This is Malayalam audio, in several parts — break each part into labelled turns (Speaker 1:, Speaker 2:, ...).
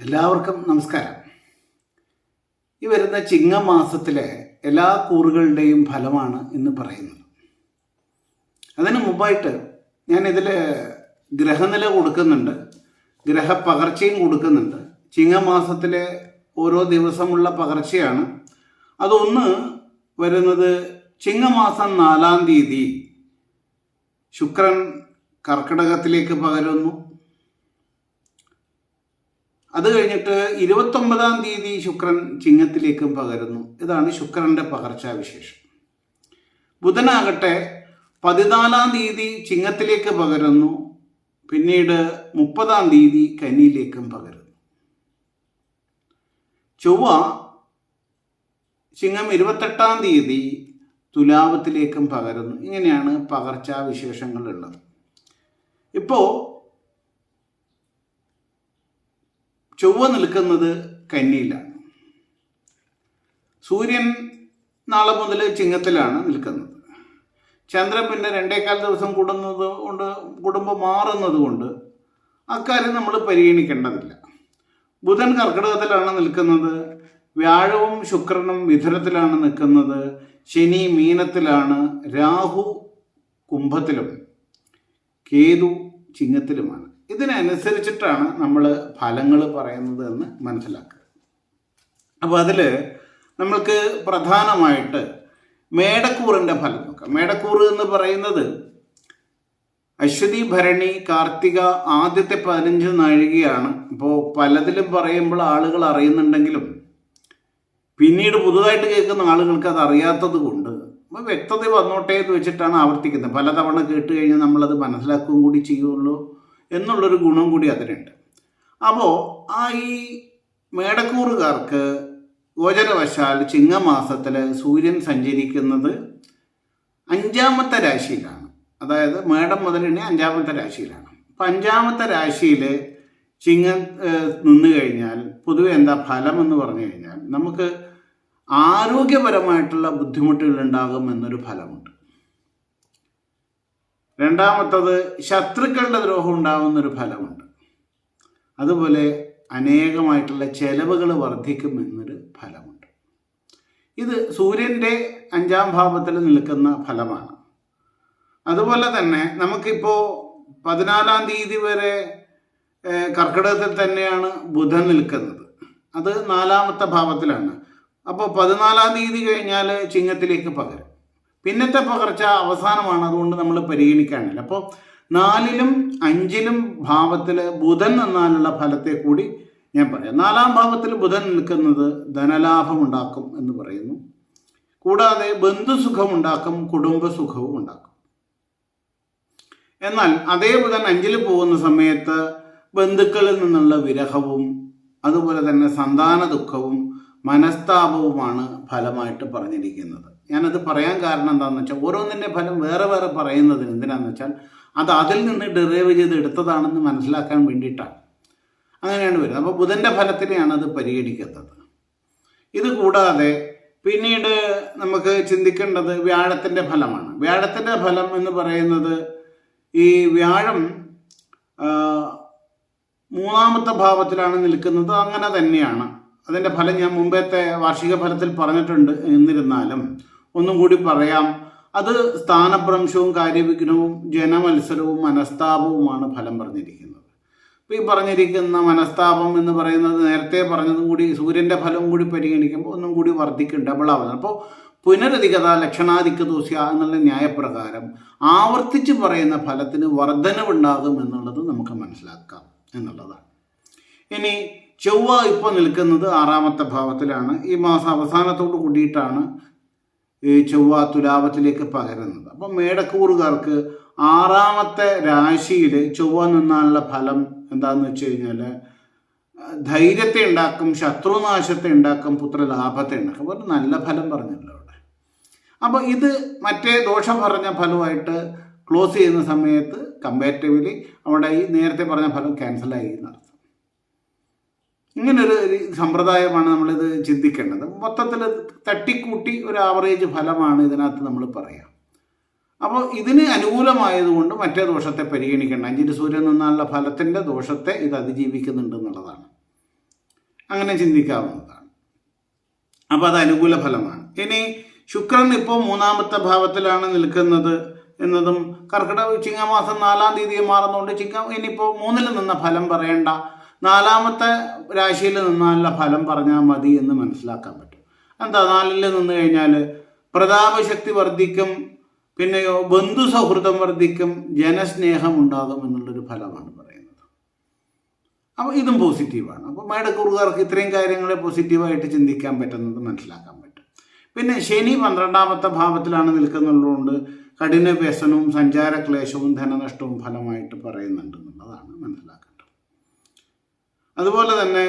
Speaker 1: എല്ലാവർക്കും നമസ്കാരം. ഈ വരുന്ന ചിങ്ങമാസത്തിലെ എല്ലാ കൂറുകളുടെയും ഫലമാണ് എന്ന് പറയുന്നത്. അതിനു മുമ്പായിട്ട് ഞാൻ ഇതിൽ ഗ്രഹനില കൊടുക്കുന്നുണ്ട്. ഗ്രഹപകർച്ചയും കൊടുക്കുന്നുണ്ട്. ചിങ്ങമാസത്തിലെ ഓരോ ദിവസമുള്ള പകർച്ചയാണ്. അതൊന്ന് വരുന്നത് ചിങ്ങമാസം നാലാം തീയതി ശുക്രൻ കർക്കിടകത്തിലേക്ക് പകരുന്നു. അത് കഴിഞ്ഞിട്ട് ഇരുപത്തൊമ്പതാം തീയതി ശുക്രൻ ചിങ്ങത്തിലേക്കും പകരുന്നു. ഇതാണ് ശുക്രന്റെ പകർച്ചാവിശേഷം. ബുധനാകട്ടെ പതിനാലാം തീയതി ചിങ്ങത്തിലേക്ക് പകരുന്നു. പിന്നീട് മുപ്പതാം തീയതി കന്നിയിലേക്കും പകരുന്നു. ചൊവ്വ ചിങ്ങം ഇരുപത്തെട്ടാം തീയതി തുലാവത്തിലേക്കും പകരുന്നു. ഇങ്ങനെയാണ് പകർച്ചാവിശേഷങ്ങളുള്ളത്. ഇപ്പോൾ ചൊവ്വ നിൽക്കുന്നത് കന്നിയിലാണ് സൂര്യൻ നാളെ മുതൽ ചിങ്ങത്തിലാണ് നിൽക്കുന്നത്. ചന്ദ്രൻ പിന്നെ രണ്ടേകാൽ ദിവസം കൂടുന്നത് കൊണ്ട് കുടുംബം മാറുന്നത് കൊണ്ട് അക്കാര്യം നമ്മൾ പരിഗണിക്കേണ്ടതില്ല. ബുധൻ കർക്കിടകത്തിലാണ് നിൽക്കുന്നത്. വ്യാഴവും ശുക്രനും മിഥുനത്തിലാണ് നിൽക്കുന്നത്. ശനി മീനത്തിലാണ്. രാഹു കുംഭത്തിലും. കേതു ചിങ്ങത്തിലുമാണ്. ഇതിനനുസരിച്ചിട്ടാണ് നമ്മൾ ഫലങ്ങൾ പറയുന്നത് എന്ന് മനസ്സിലാക്കുക. അപ്പോൾ അതിൽ നമ്മൾക്ക് പ്രധാനമായിട്ട് മേടക്കൂറിന്റെ ഫലം നോക്കാം. മേടക്കൂറ് എന്ന് പറയുന്നത് അശ്വതി ഭരണി കാർത്തിക ആദ്യത്തെ പതിനഞ്ച് നാഴികയാണ്. ഇപ്പോൾ പലതിലും പറയുമ്പോൾ ആളുകൾ അറിയുന്നുണ്ടെങ്കിലും പിന്നീട് പുതുതായിട്ട് കേൾക്കുന്ന ആളുകൾക്ക് അത് അറിയാത്തത് കൊണ്ട് അപ്പോൾ വ്യക്തത വന്നോട്ടെ എന്ന് വെച്ചിട്ടാണ് ആവർത്തിക്കുന്നത്. പലതവണ കേട്ട് കഴിഞ്ഞാൽ നമ്മളത് മനസ്സിലാക്കുകയും കൂടി ചെയ്യുള്ളൂ. എന്നുള്ളൊരു ഗുണം കൂടി അതിനുണ്ട് അപ്പോൾ ആ ഈ മേടക്കൂറുകാർക്ക് ഗോചരവശാൽ ചിങ്ങമാസത്തിൽ സൂര്യൻ സഞ്ചരിക്കുന്നത് അഞ്ചാമത്തെ രാശിയിലാണ്. അതായത് മേടം മുതലിനെ അഞ്ചാമത്തെ രാശിയിലാണ്. അപ്പം അഞ്ചാമത്തെ രാശിയിൽ ചിങ്ങം നിന്ന് കഴിഞ്ഞാൽ പൊതുവെ എന്താ ഫലം എന്ന് പറഞ്ഞു കഴിഞ്ഞാൽ നമുക്ക് ആരോഗ്യപരമായിട്ടുള്ള ബുദ്ധിമുട്ടുകൾ ഉണ്ടാകും എന്നൊരു ഫലമുണ്ട്. രണ്ടാമത്തത് ശത്രുക്കളുടെ ദ്രോഹം ഉണ്ടാകുന്നൊരു ഫലമുണ്ട്. അതുപോലെ അനേകമായിട്ടുള്ള ചെലവുകൾ വർദ്ധിക്കുമെന്നൊരു ഫലമുണ്ട്. ഇത് സൂര്യന്റെ അഞ്ചാം ഭാവത്തിൽ നിൽക്കുന്ന ഫലമാണ്. അതുപോലെ തന്നെ നമുക്കിപ്പോൾ പതിനാലാം തീയതി വരെ കർക്കിടകത്തിൽ തന്നെയാണ് ബുധൻ നിൽക്കുന്നത്. അത് നാലാമത്തെ ഭാവത്തിലാണ്. അപ്പോൾ പതിനാലാം തീയതി കഴിഞ്ഞാൽ ചിങ്ങത്തിലേക്ക് പകരും. പിന്നത്തെ പകർച്ച അവസാനമാണ്. അതുകൊണ്ട് നമ്മൾ പരിഗണിക്കാനില്ല. അപ്പോൾ നാലിലും അഞ്ചിലും ഭാവത്തിൽ ബുധൻ എന്നാലുള്ള ഫലത്തെ കൂടി ഞാൻ പറയാം. നാലാം ഭാവത്തിൽ ബുധൻ നിൽക്കുന്നത് ധനലാഭം ഉണ്ടാക്കും എന്ന് പറയുന്നു. കൂടാതെ ബന്ധുസുഖം ഉണ്ടാക്കും കുടുംബസുഖവും ഉണ്ടാക്കും. എന്നാൽ അതേ ബുധൻ അഞ്ചിൽ പോകുന്ന സമയത്ത് ബന്ധുക്കളിൽ നിന്നുള്ള വിരഹവും അതുപോലെ തന്നെ സന്താന ദുഃഖവും മനസ്താപവുമാണ് ഫലമായിട്ട് പറഞ്ഞിരിക്കുന്നത്. ഞാനത് പറയാൻ കാരണം എന്താണെന്ന് വെച്ചാൽ ഓരോന്നിന്റെ ഫലം വേറെ വേറെ പറയുന്നത് എന്തിനാന്ന് വെച്ചാൽ അത് അതിൽ നിന്ന് ഡെറൈവ് ചെയ്ത് എടുത്തതാണെന്ന് മനസ്സിലാക്കാൻ വേണ്ടിയിട്ടാണ്. അങ്ങനെയാണ് വരുന്നത്. അപ്പോൾ ബുധന്റെ ഫലത്തിനെയാണ് അത് പരിഗണിക്കുന്നത്. ഇത് കൂടാതെ പിന്നീട് നമുക്ക് ചിന്തിക്കേണ്ടത് വ്യാഴത്തിന്റെ ഫലമാണ്. വ്യാഴത്തിന്റെ ഫലം എന്ന് പറയുന്നത് ഈ വ്യാഴം മൂന്നാമത്തെ ഭാവത്തിലാണ് നിൽക്കുന്നത്. അങ്ങനെ തന്നെയാണ്. അതിന്റെ ഫലം ഞാൻ മുമ്പത്തെ വാർഷിക ഫലത്തിൽ പറഞ്ഞിട്ടുണ്ട് എന്നിരുന്നാലും. ഒന്നും കൂടി പറയാം. അത് സ്ഥാനഭ്രംശവും കാര്യവിഘ്നവും ജനമത്സരവും മനസ്താപവുമാണ് ഫലം പറഞ്ഞിരിക്കുന്നത്. ഈ പറഞ്ഞിരിക്കുന്ന മനസ്താപം എന്ന് പറയുന്നത് നേരത്തെ പറഞ്ഞതും കൂടി സൂര്യന്റെ ഫലം കൂടി പരിഗണിക്കുമ്പോൾ ഒന്നും കൂടി വർദ്ധിക്കും ഡബിൾ ആവുന്നത് അപ്പോൾ പുനരധികത ലക്ഷണാധിക്യ ദൂഷ്യ എന്നുള്ള ന്യായപ്രകാരം ആവർത്തിച്ച് പറയുന്ന ഫലത്തിന് വർധനവുണ്ടാകും എന്നുള്ളത് നമുക്ക് മനസ്സിലാക്കാം എന്നുള്ളതാണ്. ഇനി ചൊവ്വ ഇപ്പോൾ നിൽക്കുന്നത് ആറാമത്തെ ഭാവത്തിലാണ്. ഈ മാസം അവസാനത്തോട് കൂടിയിട്ടാണ് ചൊവ്വ തുലാപത്തിലേക്ക് പകരുന്നത്. അപ്പം മേടക്കൂറുകാർക്ക് ആറാമത്തെ രാശിയിൽ ചൊവ്വ നിന്നാലുള്ള ഫലം എന്താണെന്ന് വെച്ച് കഴിഞ്ഞാൽ ധൈര്യത്തെ ഉണ്ടാക്കും ശത്രുനാശത്തെ ഉണ്ടാക്കും പുത്രലാഭത്തെ ഉണ്ടാക്കും. ഒരു നല്ല ഫലം പറഞ്ഞല്ലോ അവിടെ. അപ്പോൾ ഇത് മറ്റേ ദോഷം പറഞ്ഞ ഫലമായിട്ട് ക്ലോസ് ചെയ്യുന്ന സമയത്ത് കമ്പാരിറ്റീവ്ലി അവിടെ ഈ നേരത്തെ പറഞ്ഞ ഫലം ക്യാൻസലായി എന്നർത്ഥം ഇങ്ങനൊരു സമ്പ്രദായമാണ് നമ്മളിത് ചിന്തിക്കേണ്ടത്. മൊത്തത്തിൽ തട്ടിക്കൂട്ടി ഒരു ആവറേജ് ഫലമാണ് ഇതിനകത്ത് നമ്മൾ പറയാം. അപ്പോൾ ഇതിന് അനുകൂലമായതുകൊണ്ട് മറ്റേ ദോഷത്തെ പരിഗണിക്കേണ്ട. അഞ്ചിന് സൂര്യൻ നിന്നുള്ള ഫലത്തിന്റെ ദോഷത്തെ ഇത് അതിജീവിക്കുന്നുണ്ട് എന്നുള്ളതാണ്. അങ്ങനെ ചിന്തിക്കാവുന്നതാണ്. അപ്പോൾ അത് അനുകൂല ഫലമാണ്. ഇനി ശുക്രൻ ഇപ്പോൾ മൂന്നാമത്തെ ഭാവത്തിലാണ് നിൽക്കുന്നത് എന്നതും കർക്കിടക ചിങ്ങമാസം നാലാം തീയതി മാറുന്നതുകൊണ്ട് ചിങ്ങ ഇനിയിപ്പോൾ മൂന്നിൽ നിന്ന ഫലം പറയേണ്ട നാലാമത്തെ രാശിയിൽ നിന്നാലുള്ള ഫലം പറഞ്ഞാൽ മതി എന്ന് മനസ്സിലാക്കാൻ പറ്റും. എന്താ നാലിൽ നിന്ന് കഴിഞ്ഞാൽ പ്രതാപശക്തി വർദ്ധിക്കും പിന്നെ ബന്ധു സൗഹൃദം വർദ്ധിക്കും ജനസ്നേഹം ഉണ്ടാകും എന്നുള്ളൊരു ഫലമാണ് പറയുന്നത്. അപ്പോൾ ഇതും പോസിറ്റീവാണ്. അപ്പോൾ മേടക്കൂറുകാർക്ക് ഇത്രയും കാര്യങ്ങളെ പോസിറ്റീവായിട്ട് ചിന്തിക്കാൻ പറ്റുന്നത് മനസ്സിലാക്കാൻ പറ്റും. പിന്നെ ശനി പന്ത്രണ്ടാമത്തെ ഭാവത്തിലാണ് നിൽക്കുന്നുള്ളതുകൊണ്ട് കഠിന വ്യസനവും സഞ്ചാരക്ലേശവും ധനനഷ്ടവും ഫലമായിട്ട് പറയുന്നുണ്ട് എന്നുള്ളതാണ് മനസ്സിലാക്കേണ്ടത് അതുപോലെ തന്നെ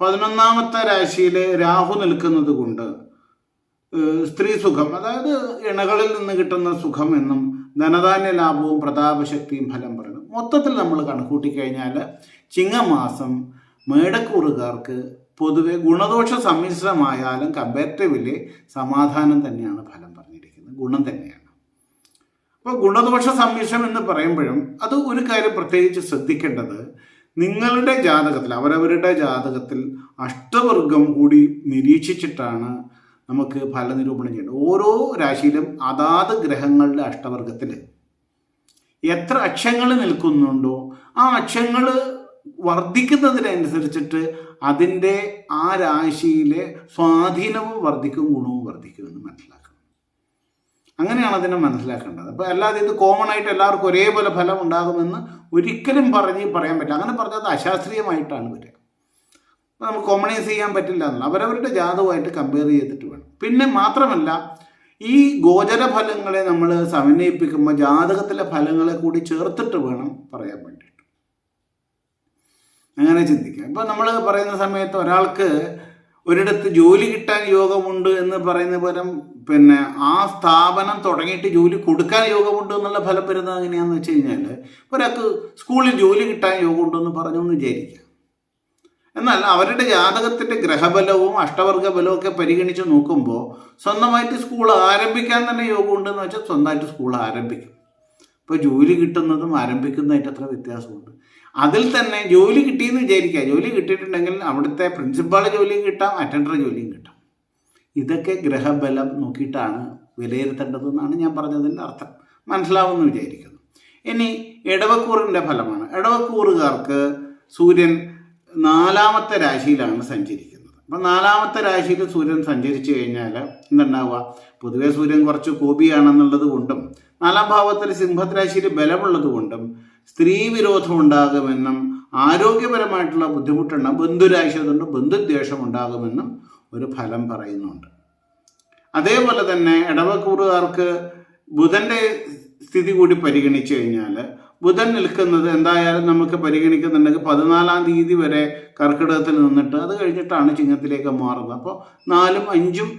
Speaker 1: പതിനൊന്നാമത്തെ രാശിയിൽ രാഹു നിൽക്കുന്നത് കൊണ്ട് സ്ത്രീ സുഖം അതായത് ഇണകളിൽ നിന്ന് കിട്ടുന്ന സുഖം എന്നും ധനധാന്യ ലാഭവും പ്രതാപശക്തിയും ഫലം പറയുന്നു മൊത്തത്തിൽ നമ്മൾ കണക്കൂട്ടി കഴിഞ്ഞാൽ ചിങ്ങമാസം മേടക്കൂറുകാർക്ക് പൊതുവെ ഗുണദോഷ സമ്മിശ്രമായാലും കമ്പാരിറ്റീവ്ലി സമാധാനം തന്നെയാണ് ഫലം പറഞ്ഞിരിക്കുന്നത്. ഗുണം തന്നെയാണ്. അപ്പോൾ ഗുണദോഷ സമ്മിശ്രം എന്ന് പറയുമ്പോഴും അത് ഒരു കാര്യം പ്രത്യേകിച്ച് ശ്രദ്ധിക്കേണ്ടത് നിങ്ങളുടെ ജാതകത്തിൽ അവരവരുടെ ജാതകത്തിൽ അഷ്ടവർഗം കൂടി നിരീക്ഷിച്ചിട്ടാണ് നമുക്ക് ഫലനിരൂപണം ചെയ്യേണ്ടത്. ഓരോ രാശിയിലും അതാത് ഗ്രഹങ്ങളുടെ അഷ്ടവർഗത്തിൽ എത്ര അക്ഷങ്ങൾ നിൽക്കുന്നുണ്ടോ ആ അക്ഷങ്ങൾ വർദ്ധിക്കുന്നതിനനുസരിച്ചിട്ട് അതിന്റെ ആ രാശിയിലെ സ്വാധീനവും വർദ്ധിക്കും ഗുണവും വർദ്ധിക്കും എന്ന് മനസ്സിലാക്കണം അങ്ങനെയാണ് അതിനെ മനസ്സിലാക്കേണ്ടത്. അപ്പോൾ അല്ലാതെ ഇത് കോമൺ ആയിട്ട് എല്ലാവർക്കും ഒരേപോലെ ഫലം ഉണ്ടാകുമെന്ന് ഒരിക്കലും പറഞ്ഞ് പറയാൻ പറ്റില്ല. അങ്ങനെ പറഞ്ഞത് അശാസ്ത്രീയമായിട്ടാണ് വരിക. അപ്പോൾ നമുക്ക് കോമണൈസ് ചെയ്യാൻ പറ്റില്ല എന്നുള്ള അവരവരുടെ ജാതകമായിട്ട് കമ്പയർ ചെയ്തിട്ട് വേണം. പിന്നെ മാത്രമല്ല ഈ ഗോചര ഫലങ്ങളെ നമ്മൾ സമന്വയിപ്പിക്കുമ്പോൾ ജാതകത്തിലെ ഫലങ്ങളെ കൂടി ചേർത്തിട്ട് വേണം പറയാൻ വേണ്ടിയിട്ട്. അങ്ങനെ ചിന്തിക്കാം ഇപ്പം നമ്മൾ പറയുന്ന സമയത്ത് ഒരാൾക്ക് ഒരിടത്ത് ജോലി കിട്ടാൻ യോഗമുണ്ട് എന്ന് പറയുന്ന പരം പിന്നെ ആ സ്ഥാപനം തുടങ്ങിയിട്ട് ജോലി കൊടുക്കാൻ യോഗമുണ്ട് എന്നുള്ള ഫലം വരുന്നത് എങ്ങനെയാണെന്ന് വെച്ച് കഴിഞ്ഞാൽ ഒരാൾക്ക് സ്കൂളിൽ ജോലി കിട്ടാൻ യോഗമുണ്ടെന്ന് പറഞ്ഞു എന്ന് വിചാരിക്കാം എന്നാൽ അവരുടെ ജാതകത്തിന്റെ ഗ്രഹബലവും അഷ്ടവർഗ ബലവും ഒക്കെ പരിഗണിച്ച് നോക്കുമ്പോൾ സ്വന്തമായിട്ട് സ്കൂൾ ആരംഭിക്കാൻ തന്നെ യോഗമുണ്ടെന്ന് വെച്ചാൽ സ്വന്തമായിട്ട് സ്കൂൾ ആരംഭിക്കും. ഇപ്പോൾ ജോലി കിട്ടുന്നതും ആരംഭിക്കുന്നതായിട്ട് അത്ര വ്യത്യാസമുണ്ട്. അതിൽ തന്നെ ജോലി കിട്ടിയെന്ന് വിചാരിക്കുക. ജോലി കിട്ടിയിട്ടുണ്ടെങ്കിൽ അവിടുത്തെ പ്രിൻസിപ്പാൾ ജോലിയും കിട്ടാം അറ്റൻഡർ ജോലിയും കിട്ടാം. ഇതൊക്കെ ഗ്രഹബലം നോക്കിയിട്ടാണ് വിലയിരുത്തേണ്ടതെന്നാണ് ഞാൻ പറഞ്ഞതിന്റെ അർത്ഥം. മനസ്സിലാവുമെന്ന് വിചാരിക്കുന്നു. ഇനി ഇടവക്കൂറിന്റെ ഫലമാണ്. ഇടവക്കൂറുകാർക്ക് സൂര്യൻ നാലാമത്തെ രാശിയിലാണ് സഞ്ചരിക്കുന്നത്. അപ്പം നാലാമത്തെ രാശിയിൽ സൂര്യൻ സഞ്ചരിച്ചു കഴിഞ്ഞാൽ എന്തുണ്ടാവുക? പൊതുവെ സൂര്യൻ കുറച്ച് കോപിയാണെന്നുള്ളത് കൊണ്ടും നാലാം ഭാവത്തിൽ സിംഹത്ത് രാശിയിൽ ബലമുള്ളത് കൊണ്ടും സ്ത്രീ വിരോധം ഉണ്ടാകുമെന്നും ആരോഗ്യപരമായിട്ടുള്ള ബുദ്ധിമുട്ടുണ്ടാകും ബന്ധുരാശിയതുകൊണ്ട് ബന്ധുദ്വേഷം ഉണ്ടാകുമെന്നും ഒരു ഫലം പറയുന്നുണ്ട്. അതേപോലെ തന്നെ ഇടവക്കൂറുകാർക്ക് ബുധന്റെ സ്ഥിതി കൂടി പരിഗണിച്ചു കഴിഞ്ഞാൽ ബുധൻ നിൽക്കുന്നത് എന്തായാലും നമുക്ക് പരിഗണിക്കുന്നുണ്ടെങ്കിൽ പതിനാലാം തീയതി വരെ കർക്കിടകത്തിൽ നിന്നിട്ട് അത് കഴിഞ്ഞിട്ടാണ് ചിങ്ങത്തിലേക്ക് മാറുന്നത്. അപ്പോൾ നാലും അഞ്ചും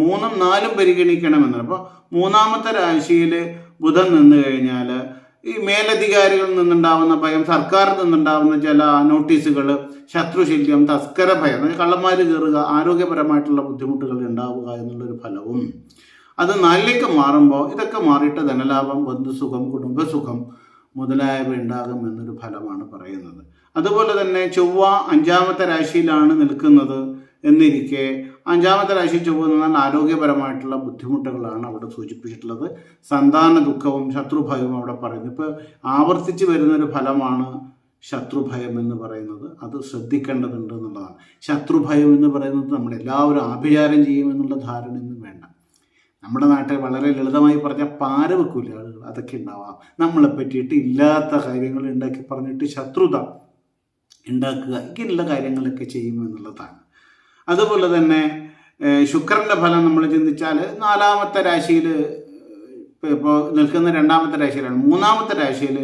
Speaker 1: മൂന്നും നാലും പരിഗണിക്കണമെന്നാണ് അപ്പോൾ മൂന്നാമത്തെ രാശിയിൽ ബുധൻ നിന്ന് കഴിഞ്ഞാൽ ഈ മേലധികാരികളിൽ നിന്നുണ്ടാവുന്ന ഭയം സർക്കാരിൽ നിന്നുണ്ടാവുന്ന ചില നോട്ടീസുകൾ ശത്രുശല്യം തസ്കര ഭയം കള്ളന്മാർ കയറുക ആരോഗ്യപരമായിട്ടുള്ള ബുദ്ധിമുട്ടുകൾ ഉണ്ടാവുക എന്നുള്ളൊരു ഫലവും. അത് നാലിലേക്ക് മാറുമ്പോൾ ഇതൊക്കെ മാറിയിട്ട് ധനലാഭം ബന്ധുസുഖം കുടുംബസുഖം മുതലായവ ഉണ്ടാകും എന്നൊരു ഫലമാണ് പറയുന്നത്. അതുപോലെ തന്നെ ചൊവ്വ അഞ്ചാമത്തെ രാശിയിലാണ് നിൽക്കുന്നത് എന്നിരിക്കെ അഞ്ചാമത്തെ രാശി ചൊവ്വ ആരോഗ്യപരമായിട്ടുള്ള ബുദ്ധിമുട്ടുകളാണ് അവിടെ സൂചിപ്പിച്ചിട്ടുള്ളത്. സന്താന ദുഃഖവും ശത്രുഭയവും അവിടെ പറയുന്നു. ഇപ്പോൾ ആവർത്തിച്ച് വരുന്നൊരു ഫലമാണ് ശത്രുഭയം എന്ന് പറയുന്നത്. അത് ശ്രദ്ധിക്കേണ്ടതുണ്ട് എന്നുള്ളതാണ്. ശത്രുഭയം എന്ന് പറയുന്നത് നമ്മൾ എല്ലാവരും ആഭിചാരം ചെയ്യുമെന്നുള്ള ധാരണയൊന്നും വേണ്ട. നമ്മുടെ നാട്ടിൽ വളരെ ലളിതമായി പറഞ്ഞ പാര വെക്കൂല ആളുകൾ. അതൊക്കെ ഉണ്ടാവാം. നമ്മളെ പറ്റിയിട്ട് ഇല്ലാത്ത കാര്യങ്ങൾ ഉണ്ടാക്കി പറഞ്ഞിട്ട് ശത്രുത ഉണ്ടാക്കുക. ഇങ്ങനെയുള്ള കാര്യങ്ങളൊക്കെ ചെയ്യുമെന്നുള്ളതാണ് അതുപോലെ തന്നെ ശുക്രന്റെ ഫലം നമ്മൾ ചിന്തിച്ചാൽ നാലാമത്തെ രാശിയിൽ ഇപ്പോൾ നിൽക്കുന്ന രണ്ടാമത്തെ രാശിയിലാണ്. മൂന്നാമത്തെ രാശിയിൽ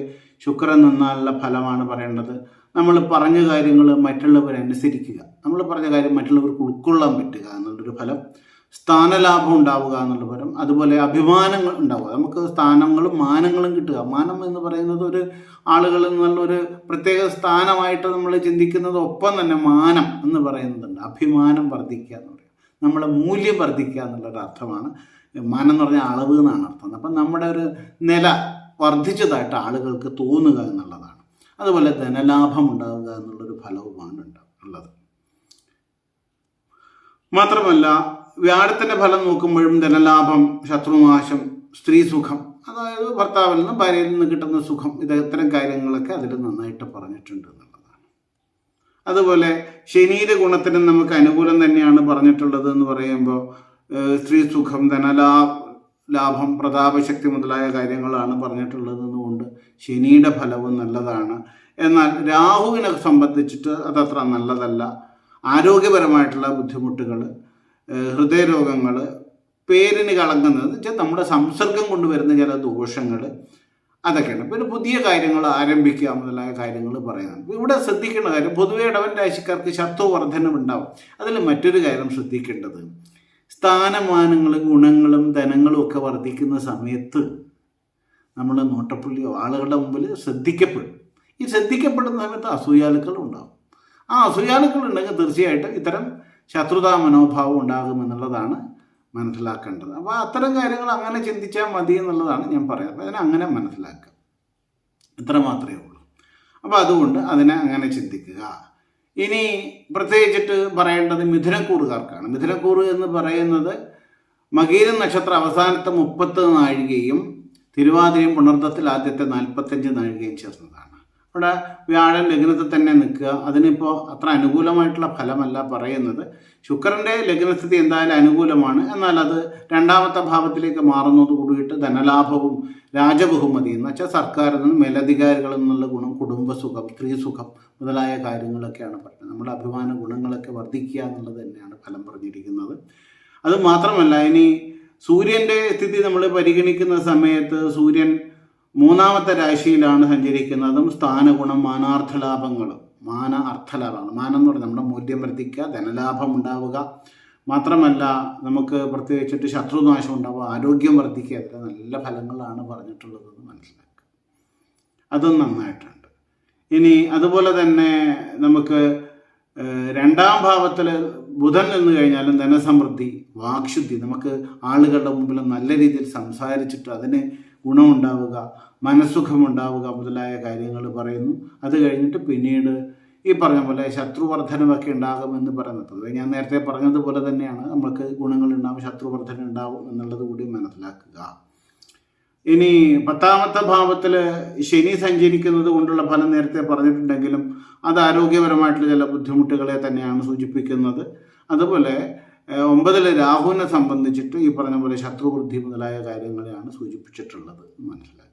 Speaker 1: ശുക്രൻ നിന്നാലുള്ള ഫലമാണ് പറയേണ്ടത്. നമ്മൾ പറഞ്ഞ കാര്യങ്ങൾ മറ്റുള്ളവർ അനുസരിക്കുക നമ്മൾ പറഞ്ഞ കാര്യം മറ്റുള്ളവർക്ക് ഉൾക്കൊള്ളാൻ പറ്റുക എന്നുള്ളൊരു ഫലം. സ്ഥാനലാഭം ഉണ്ടാവുക എന്നുള്ള പരം അതുപോലെ അഭിമാനങ്ങൾ ഉണ്ടാവുക. നമുക്ക് സ്ഥാനങ്ങളും മാനങ്ങളും കിട്ടുക. മാനം എന്ന് പറയുന്നത് ഒരു ആളുകളിൽ നിന്നുള്ളൊരു പ്രത്യേക സ്ഥാനമായിട്ട് നമ്മൾ ചിന്തിക്കുന്നത് ഒപ്പം തന്നെ മാനം എന്ന് പറയുന്നുണ്ട്. അഭിമാനം വർദ്ധിക്കുക എന്ന് പറയും നമ്മളെ മൂല്യം വർദ്ധിക്കുക എന്നുള്ളൊരു അർത്ഥമാണ്. മാനം എന്ന് പറഞ്ഞാൽ അളവ് എന്നാണ് അർത്ഥം. അപ്പം നമ്മുടെ ഒരു നില വർദ്ധിച്ചതായിട്ട് ആളുകൾക്ക് തോന്നുക എന്നുള്ളതാണ്. അതുപോലെ ധനലാഭം ഉണ്ടാവുക എന്നുള്ളൊരു ഫലവുമാണ് ഉള്ളത്. മാത്രമല്ല വ്യാഴത്തിന്റെ ഫലം നോക്കുമ്പോഴും ധനലാഭം ശത്രുനാശം സ്ത്രീ സുഖം അതായത് ഭർത്താവിൽ നിന്ന് ഭാര്യയിൽ നിന്ന് കിട്ടുന്ന സുഖം ഇത് ഇത്തരം കാര്യങ്ങളൊക്കെ അതിൽ നന്നായിട്ട് പറഞ്ഞിട്ടുണ്ട് എന്നുള്ളതാണ്. അതുപോലെ ശനിയുടെ ഗുണത്തിന് നമുക്ക് അനുകൂലം തന്നെയാണ് പറഞ്ഞിട്ടുള്ളത് എന്ന് പറയുമ്പോൾ സ്ത്രീ സുഖം ധനലാ ലാഭം പ്രതാപശക്തി മുതലായ കാര്യങ്ങളാണ് പറഞ്ഞിട്ടുള്ളതെന്നുകൊണ്ട് ശനിയുടെ ഫലവും നല്ലതാണ്. എന്നാൽ രാഹുവിനെ സംബന്ധിച്ചിട്ട് അതത്ര നല്ലതല്ല. ആരോഗ്യപരമായിട്ടുള്ള ബുദ്ധിമുട്ടുകൾ ഹൃദയരോഗങ്ങൾ പേരിന് കളങ്ങുന്നത് വെച്ചാൽ നമ്മുടെ സംസർഗം കൊണ്ടുവരുന്ന ചില ദോഷങ്ങൾ അതൊക്കെയാണ്. പിന്നെ പുതിയ കാര്യങ്ങൾ ആരംഭിക്കുക മുതലായ കാര്യങ്ങൾ പറയുന്നത്. ഇവിടെ ശ്രദ്ധിക്കേണ്ട കാര്യം പൊതുവേ ഇടവൻ രാശിക്കാർക്ക് ശത്രു വർധനവുണ്ടാവും അതിൽ മറ്റൊരു കാര്യം ശ്രദ്ധിക്കേണ്ടത് സ്ഥാനമാനങ്ങളും ഗുണങ്ങളും ധനങ്ങളും ഒക്കെ വർദ്ധിക്കുന്ന സമയത്ത് നമ്മൾ നോട്ടപ്പുള്ളിയോ ആളുകളുടെ മുമ്പിൽ ശ്രദ്ധിക്കപ്പെടും. ഈ ശ്രദ്ധിക്കപ്പെടുന്ന സമയത്ത് അസൂയാലുക്കൾ ഉണ്ടാവും. ആ അസൂയാലുക്കൾ ഉണ്ടെങ്കിൽ തീർച്ചയായിട്ടും ഇത്തരം ശത്രുതാ മനോഭാവം ഉണ്ടാകുമെന്നുള്ളതാണ് മനസ്സിലാക്കേണ്ടത്. അപ്പോൾ അത്തരം കാര്യങ്ങൾ അങ്ങനെ ചിന്തിച്ചാൽ മതി എന്നുള്ളതാണ് ഞാൻ പറയുന്നത്. അപ്പോൾ അതിനെ അങ്ങനെ മനസ്സിലാക്കുക. ഇത്ര മാത്രമേ ഉള്ളൂ. അപ്പോൾ അതുകൊണ്ട് അതിനെ അങ്ങനെ ചിന്തിക്കുക. ഇനി പ്രത്യേകിച്ചിട്ട് പറയേണ്ടത് മിഥുനക്കൂറുകാർക്കാണ്. മിഥുനക്കൂറ് എന്ന് പറയുന്നത് മകീര നക്ഷത്ര അവസാനത്തെ മുപ്പത്ത് നാഴികയും തിരുവാതിരയും പുണർത്തത്തിൽ ആദ്യത്തെ നാൽപ്പത്തഞ്ച് നാഴികയും ചേർന്നതാണ്. ഇവിടെ വ്യാഴൻ ലഗ്നത്തിൽ തന്നെ നിൽക്കുക. അതിനിപ്പോൾ അത്ര അനുകൂലമായിട്ടുള്ള ഫലമല്ല പറയുന്നത്. ശുക്രന്റെ ലഗ്നസ്ഥിതി എന്തായാലും അനുകൂലമാണ്. എന്നാൽ അത് രണ്ടാമത്തെ ഭാവത്തിലേക്ക് മാറുന്നത് കൂടിയിട്ട് ധനലാഭവും രാജബഹുമതി എന്ന് വെച്ചാൽ സർക്കാരിൽ നിന്ന് മേലധികാരികളിൽ നിന്നുള്ള ഗുണം കുടുംബസുഖം സ്ത്രീസുഖം മുതലായ കാര്യങ്ങളൊക്കെയാണ് പറയുന്നത്. നമ്മുടെ അഭിമാന ഗുണങ്ങളൊക്കെ വർദ്ധിക്കുക എന്നുള്ളത് തന്നെയാണ് ഫലം പറഞ്ഞിരിക്കുന്നത്. അത് മാത്രമല്ല ഇനി സൂര്യന്റെ സ്ഥിതി നമ്മൾ പരിഗണിക്കുന്ന സമയത്ത് സൂര്യൻ മൂന്നാമത്തെ രാശിയിലാണ് സഞ്ചരിക്കുന്നതും സ്ഥാനഗുണം മാനാർത്ഥലാഭങ്ങൾ മാന അർത്ഥലാഭങ്ങൾ മാനം എന്ന് പറഞ്ഞാൽ നമ്മുടെ മൂല്യം വർദ്ധിക്കുക ധനലാഭം ഉണ്ടാവുക. മാത്രമല്ല നമുക്ക് പ്രത്യേകിച്ചിട്ട് ശത്രുനാശം ഉണ്ടാവുക ആരോഗ്യം വർദ്ധിക്കുക അത്ര നല്ല ഫലങ്ങളാണ് പറഞ്ഞിട്ടുള്ളതെന്ന് മനസ്സിലാക്കുക. അതും നന്നായിട്ടുണ്ട്. ഇനി അതുപോലെ തന്നെ നമുക്ക് രണ്ടാം ഭാവത്തിൽ ബുധൻ നിന്ന് കഴിഞ്ഞാലും ധനസമൃദ്ധി വാക്ശുദ്ധി. നമുക്ക് ആളുകളുടെ മുമ്പിൽ നല്ല രീതിയിൽ സംസാരിച്ചിട്ട് അതിന് ഗുണമുണ്ടാവുക മനസ്സുഖമുണ്ടാവുക മുതലായ കാര്യങ്ങൾ പറയുന്നു. അത് കഴിഞ്ഞിട്ട് പിന്നീട് ഈ പറഞ്ഞ പോലെ ശത്രുവർദ്ധനമൊക്കെ ഉണ്ടാകുമെന്ന് പറയുന്നത്. പൊതുവെ ഞാൻ നേരത്തെ പറഞ്ഞതുപോലെ തന്നെയാണ്. നമുക്ക് ഗുണങ്ങൾ ഉണ്ടാവും ശത്രുവർദ്ധന ഉണ്ടാവും എന്നുള്ളത് കൂടി മനസ്സിലാക്കുക. ഇനി പത്താമത്തെ ഭാവത്തിൽ ശനി സഞ്ചരിക്കുന്നത് കൊണ്ടുള്ള ഫലം നേരത്തെ പറഞ്ഞിട്ടുണ്ടെങ്കിലും അത് ആരോഗ്യപരമായിട്ടുള്ള ചില ബുദ്ധിമുട്ടുകളെ തന്നെയാണ് സൂചിപ്പിക്കുന്നത്. അതുപോലെ ഏഹ്, ഒമ്പതിലെ രാഹുവിനെ സംബന്ധിച്ചിട്ട് ഈ പറഞ്ഞ പോലെ ശത്രുവൃദ്ധി മുതലായ കാര്യങ്ങളെയാണ് സൂചിപ്പിച്ചിട്ടുള്ളത് മനസ്സിലാക്കുക.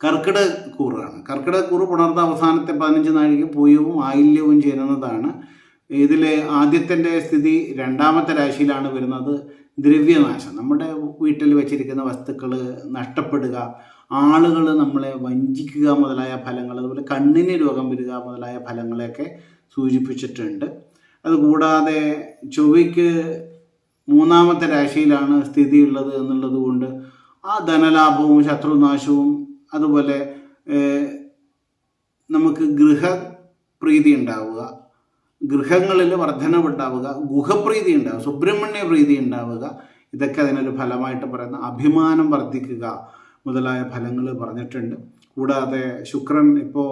Speaker 1: കർക്കിടക്കൂറാണ് കൂറാണ്. കർക്കിടക കൂറ് പുണർന്ന അവസാനത്തെ പതിനഞ്ച് നാഴിക പൂയവും ആയില്യവും ചേരുന്നതാണ്. ഇതിലെ ആദ്യത്തിന്റെ സ്ഥിതി രണ്ടാമത്തെ രാശിയിലാണ് വരുന്നത് ദ്രവ്യനാശം. നമ്മുടെ വീട്ടിൽ വെച്ചിരിക്കുന്ന വസ്തുക്കൾ നഷ്ടപ്പെടുക ആളുകൾ നമ്മളെ വഞ്ചിക്കുക മുതലായ ഫലങ്ങൾ അതുപോലെ കണ്ണിന് രോഗം വരിക മുതലായ ഫലങ്ങളെയൊക്കെ സൂചിപ്പിച്ചിട്ടുണ്ട്. അതുകൂടാതെ ചൊവ്വയ്ക്ക് മൂന്നാമത്തെ രാശിയിലാണ് സ്ഥിതിയുള്ളത് എന്നുള്ളത് കൊണ്ട് ആ ധനലാഭവും ശത്രുനാശവും അതുപോലെ നമുക്ക് ഗൃഹപ്രീതി ഉണ്ടാവുക ഗൃഹങ്ങളിൽ വർധനവുണ്ടാവുക ഗുഹപ്രീതി ഉണ്ടാവുക സുബ്രഹ്മണ്യ പ്രീതി ഉണ്ടാവുക ഇതൊക്കെ അതിനൊരു ഫലമായിട്ട് പറയുന്ന അഭിമാനം വർദ്ധിക്കുക മുതലായ ഫലങ്ങൾ പറഞ്ഞിട്ടുണ്ട്. കൂടാതെ ശുക്രൻ ഇപ്പോൾ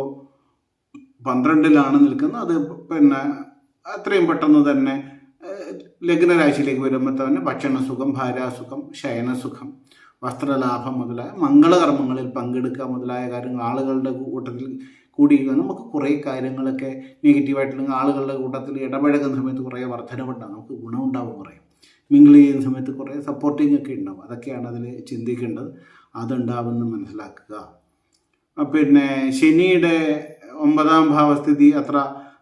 Speaker 1: പന്ത്രണ്ടിലാണ് നിൽക്കുന്നത്. അത് പിന്നെ അത്രയും പെട്ടെന്ന് തന്നെ ലഗ്നരാശിയിലേക്ക് വരുമ്പോൾ തന്നെ ഭക്ഷണസുഖം ഭാര്യാസുഖം ശയനസുഖം വസ്ത്രലാഭം മുതലായ മംഗളകർമ്മങ്ങളിൽ പങ്കെടുക്കുക മുതലായ കാര്യങ്ങൾ ആളുകളുടെ കൂട്ടത്തിൽ കൂടി നമുക്ക് കുറേ കാര്യങ്ങളൊക്കെ നെഗറ്റീവായിട്ടുള്ള ആളുകളുടെ കൂട്ടത്തിൽ ഇടപഴകുന്ന സമയത്ത് കുറേ വർധനവുണ്ടാകും നമുക്ക് ഗുണമുണ്ടാവും കുറേ. മിങ്കിൾ ചെയ്യുന്ന സമയത്ത് കുറേ സപ്പോർട്ടിങ് ഒക്കെ ഉണ്ടാവും. അതൊക്കെയാണ് അതിൽ ചിന്തിക്കേണ്ടത്. അതുണ്ടാവുമെന്ന് മനസ്സിലാക്കുക. പിന്നെ ശനിയുടെ ഒമ്പതാം ഭാവസ്ഥിതി അത്ര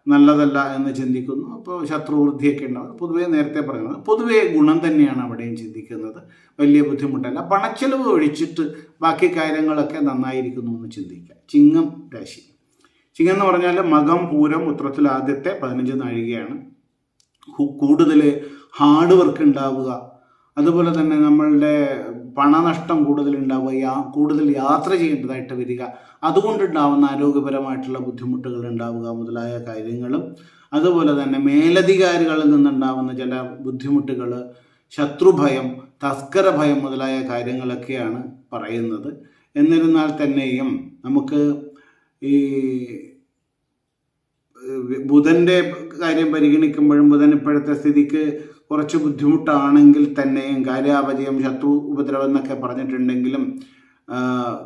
Speaker 1: നല്ലതല്ല എന്ന് ചിന്തിക്കുന്നു. അപ്പോൾ ശത്രുവൃദ്ധിയൊക്കെ ഉണ്ടാവും. പൊതുവേ നേരത്തെ പറയുന്നത് പൊതുവേ ഗുണം തന്നെയാണ് അവിടെയും ചിന്തിക്കുന്നത്. വലിയ ബുദ്ധിമുട്ടല്ല. പണച്ചെലവ് ഒഴിച്ചിട്ട് ബാക്കി കാര്യങ്ങളൊക്കെ നന്നായിരിക്കുന്നു എന്ന് ചിന്തിക്കുക. ചിങ്ങം രാശി. ചിങ്ങം എന്ന് പറഞ്ഞാൽ മകം പൂരം ഉത്രത്തിൽ ആദ്യത്തെ പതിനഞ്ച് നാഴികയാണ്. കൂടുതൽ ഹാർഡ് വർക്ക് ഉണ്ടാവുക. അതുപോലെ തന്നെ നമ്മളുടെ പണനഷ്ടം കൂടുതൽ ഉണ്ടാവുക യാ കൂടുതൽ യാത്ര ചെയ്യേണ്ടതായിട്ട് വരിക. അതുകൊണ്ടുണ്ടാവുന്ന ആരോഗ്യപരമായിട്ടുള്ള ബുദ്ധിമുട്ടുകൾ ഉണ്ടാവുക മുതലായ കാര്യങ്ങളും അതുപോലെ തന്നെ മേലധികാരികളിൽ നിന്നുണ്ടാവുന്ന ചില ബുദ്ധിമുട്ടുകൾ ശത്രുഭയം തസ്കര ഭയം മുതലായ കാര്യങ്ങളൊക്കെയാണ് പറയുന്നത്. എന്നിരുന്നാൽ തന്നെയും നമുക്ക് ഈ ബുധന്റെ കാര്യം പരിഗണിക്കുമ്പോഴും ബുധൻ ഇപ്പോഴത്തെ സ്ഥിതിക്ക് കുറച്ച് ബുദ്ധിമുട്ടാണെങ്കിൽ തന്നെയും കാര്യാപജയം ശത്രു ഉപദ്രവം എന്നൊക്കെ പറഞ്ഞിട്ടുണ്ടെങ്കിലും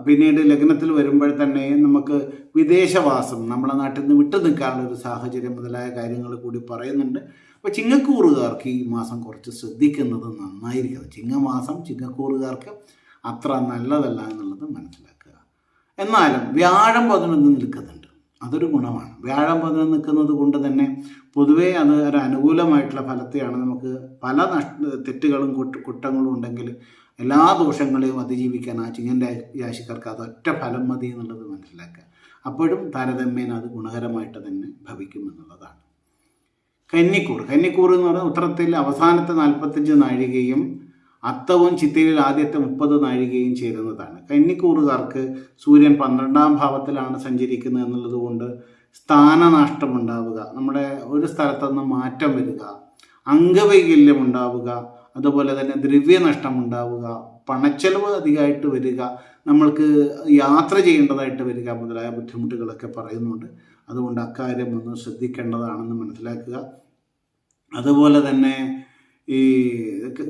Speaker 1: പിന്നീട് ലഗ്നത്തിൽ വരുമ്പോൾ തന്നെ നമുക്ക് വിദേശവാസം നമ്മളെ നാട്ടിൽ നിന്ന് വിട്ടു നിൽക്കാനുള്ള ഒരു സാഹചര്യം മുതലായ കാര്യങ്ങൾ കൂടി പറയുന്നുണ്ട്. അപ്പോൾ ചിങ്ങക്കൂറുകാർക്ക് ഈ മാസം കുറച്ച് ശ്രദ്ധിക്കുന്നത് നന്നായിരിക്കും ചിങ്ങമാസം ചിങ്ങക്കൂറുകാർക്ക് അത്ര നല്ലതല്ല എന്നുള്ളത് മനസ്സിലാക്കുക. എന്നാലും വ്യാഴം പതിനൊന്ന് നിൽക്കുന്നുണ്ട്. അതൊരു ഗുണമാണ്. വ്യാഴം പതിനൊന്ന് നിൽക്കുന്നത് കൊണ്ട് തന്നെ പൊതുവേ അത് ഒരു അനുകൂലമായിട്ടുള്ള ഫലത്തെയാണ് നമുക്ക് പല നഷ്ട തെറ്റുകളും കുറ്റ കുറ്റങ്ങളും ഉണ്ടെങ്കിൽ എല്ലാ ദോഷങ്ങളെയും അതിജീവിക്കാൻ ആ ചിങ്ങന്റെ രാശിക്കാർക്ക് അത് ഒറ്റ ഫലം മതി എന്നുള്ളത് മനസ്സിലാക്കുക. അപ്പോഴും താരതമ്യേന അത് ഗുണകരമായിട്ട് തന്നെ ഭവിക്കും എന്നുള്ളതാണ്. കന്നിക്കൂർ കന്നിക്കൂർ എന്ന് പറഞ്ഞാൽ ഉത്തരത്തിൽ അവസാനത്തെ നാൽപ്പത്തഞ്ച് നാഴികയും അത്തവും ചിത്തയിൽ ആദ്യത്തെ മുപ്പത് നാഴികയും ചേരുന്നതാണ്. കന്നിക്കൂറുകാർക്ക് സൂര്യൻ പന്ത്രണ്ടാം ഭാവത്തിലാണ് സഞ്ചരിക്കുന്നത് എന്നുള്ളത് കൊണ്ട് സ്ഥാനനാഷ്ടം ഉണ്ടാവുക നമ്മുടെ ഒരു സ്ഥലത്തുനിന്ന് മാറ്റം വരിക. അംഗവൈകല്യം ഉണ്ടാവുക. അതുപോലെ തന്നെ ദ്രവ്യനഷ്ടം ഉണ്ടാവുക പണച്ചെലവ് അധികമായിട്ട് വരിക. നമ്മൾക്ക് യാത്ര ചെയ്യേണ്ടതായിട്ട് വരിക മുതലായ ബുദ്ധിമുട്ടുകളൊക്കെ പറയുന്നുണ്ട്. അതുകൊണ്ട് അക്കാര്യം ഒന്ന് ശ്രദ്ധിക്കേണ്ടതാണെന്ന് മനസ്സിലാക്കുക. അതുപോലെ തന്നെ ഈ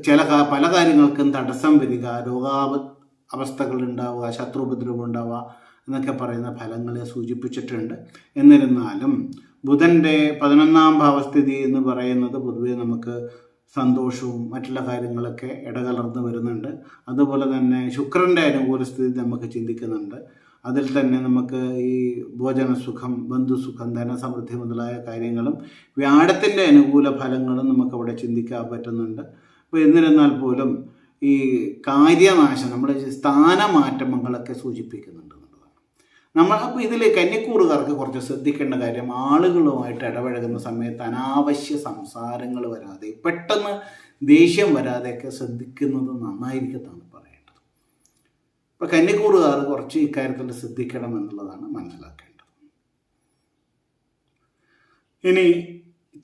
Speaker 1: ചില പല കാര്യങ്ങൾക്കും തടസ്സം വരിക രോഗാവ അവസ്ഥകൾ ഉണ്ടാവുക ശത്രുപദ്രവം ഉണ്ടാവുക എന്നൊക്കെ പറയുന്ന ഫലങ്ങളെ സൂചിപ്പിച്ചിട്ടുണ്ട്. എന്നിരുന്നാലും ബുധന്റെ പതിനൊന്നാം ഭാവസ്ഥിതി എന്ന് പറയുന്നത് പൊതുവേ നമുക്ക് സന്തോഷവും മറ്റുള്ള കാര്യങ്ങളൊക്കെ ഇടകലർന്ന് വരുന്നുണ്ട്. അതുപോലെ തന്നെ ശുക്രന്റെ അനുകൂല സ്ഥിതി നമുക്ക് ചിന്തിക്കുന്നുണ്ട്. അതിൽ തന്നെ നമുക്ക് ഈ ഭോജനസുഖം ബന്ധുസുഖം ധനസമൃദ്ധി മുതലായ കാര്യങ്ങളും വ്യാഴത്തിന്റെ അനുകൂല ഫലങ്ങളും നമുക്ക് അവിടെ ചിന്തിക്കാൻ പറ്റുന്നുണ്ട്. അപ്പോൾ എന്നിരുന്നാൽ പോലും ഈ കാര്യനാശം നമ്മുടെ സ്ഥാനമാറ്റങ്ങളൊക്കെ സൂചിപ്പിക്കുന്നുണ്ട് നമ്മൾ അപ്പോൾ ഇതിൽ കന്നിക്കൂറുകാർക്ക് കുറച്ച് ശ്രദ്ധിക്കേണ്ട കാര്യം ആളുകളുമായിട്ട് ഇടപഴകുന്ന സമയത്ത് അനാവശ്യ സംസാരങ്ങൾ വരാതെ പെട്ടെന്ന് ദേഷ്യം വരാതെയൊക്കെ ശ്രദ്ധിക്കുന്നത് നന്നായിരിക്കത്താണ്. ഇപ്പോൾ കന്നിക്കൂറുകാർ കുറച്ച് ഇക്കാര്യത്തിൽ ശ്രദ്ധിക്കണം എന്നുള്ളതാണ് മനസ്സിലാക്കേണ്ടത്. ഇനി